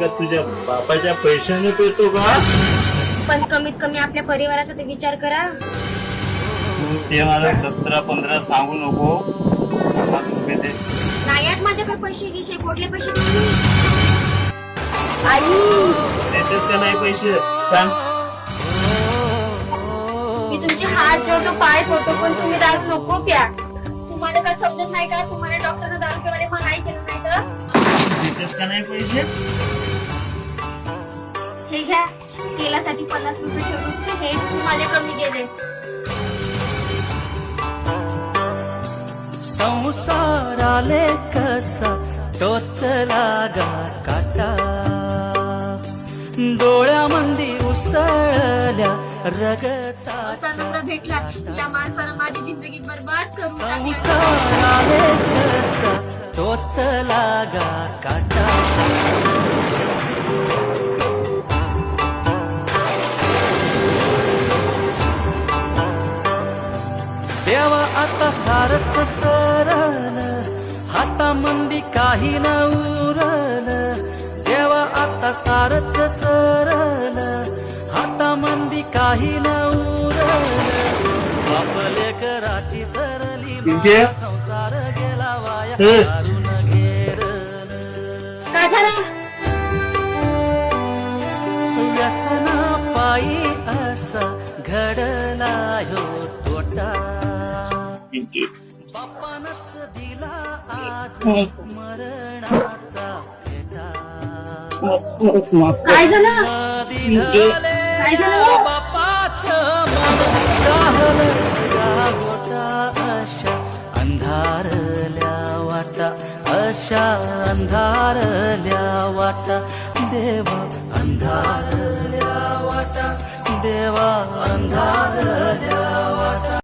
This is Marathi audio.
का तुझ्या बापाच्या पैशाने पेतो का? पण कमीत कमी आपल्या परिवाराचा ते विचार करा. तू ते मला सतरा पंधरा सांगू नको. नाही आहेत माझ्याकडे पैसे गिसे कुठले पैसे देऊ? आई! देतेस का नाही पैसे? सांग. मी तुमचे हात जोडतो पाय पडतो पण तुम्ही दारू नको प्या. तुम्हाला काय समजत नाही का? तुम्हाला डॉक्टरने दारू मनाई केलं नाही तर देतेस का नाही पैसे हे घ्या तेलासाठी पन्नास रुपये ठेवून हे तुम्हाला कमी गेले संसाराले कसा टोचला गा काटा. डोळ्यामंदी उसळल्या रगता असा नवरा भेटला या माणसानं माझी जिंदगी बर्बाद करून टाकली. संसाराले कसा टोचला गा काटा. आता सारच सरल हातामंदी काही न उरल. देवा आता सारच सरल हातामंदी काही न उरल. बापले कराची सरली? संसार गेला वाया व्यसना पायी असा घडला ह्यो तोटा. दिला आज मरणाचा भेटा काय झालं? काय अंधारल्या वाटा अशा अंधारल्या वाटा. देवा अंधारल्या वाटा देवा अंधारल्या